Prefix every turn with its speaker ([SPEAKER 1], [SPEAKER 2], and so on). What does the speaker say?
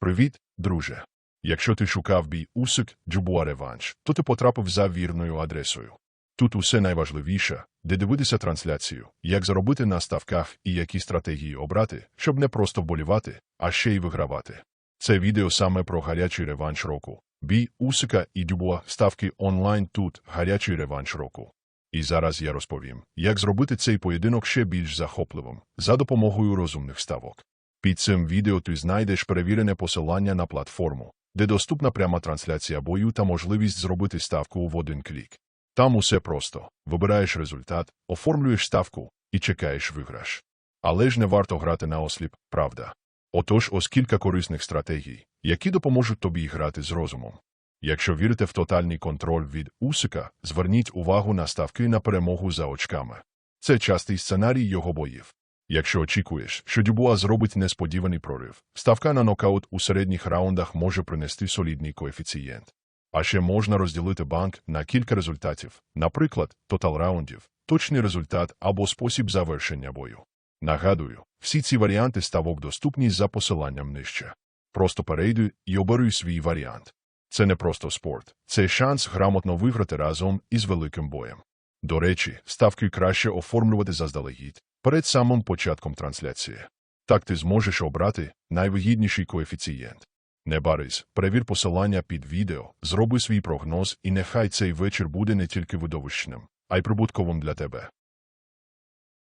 [SPEAKER 1] Привіт, друже. Якщо ти шукав бій Усик Джубуа реванш, то ти потрапив за вірною адресою. Тут усе найважливіше, де дивитися трансляцію, як заробити на ставках і які стратегії обрати, щоб не просто вболівати, а ще й вигравати. Це відео саме про гарячий реванш року. Бій Усика і Дюбуа ставки онлайн тут гарячий реванш року. І зараз я розповім, як зробити цей поєдинок ще більш захопливим за допомогою розумних ставок. Під цим відео ти знайдеш перевірене посилання на платформу, де доступна пряма трансляція бою та можливість зробити ставку в один клік. Там усе просто. Вибираєш результат, оформлюєш ставку і чекаєш виграш. Але ж не варто грати на осліп, правда. Отож, ось кілька корисних стратегій, які допоможуть тобі грати з розумом. Якщо вірите в тотальний контроль від Усика, зверніть увагу на ставки на перемогу за очками. Це частий сценарій його боїв. Якщо очікуєш, що Дюбуа зробить несподіваний прорив, ставка на нокаут у середніх раундах може принести солідний коефіцієнт. А ще можна розділити банк на кілька результатів, наприклад, тотал раундів, точний результат або спосіб завершення бою. Нагадую, всі ці варіанти ставок доступні за посиланням нижче. Просто перейди і обери свій варіант. Це не просто спорт, це шанс грамотно виграти разом із великим боєм. До речі, ставки краще оформлювати заздалегідь перед самим початком трансляції. Так ти зможеш обрати найвигідніший коефіцієнт. Не барись, перевір посилання під відео, зроби свій прогноз і нехай цей вечір буде не тільки видовищним, а й прибутковим для тебе.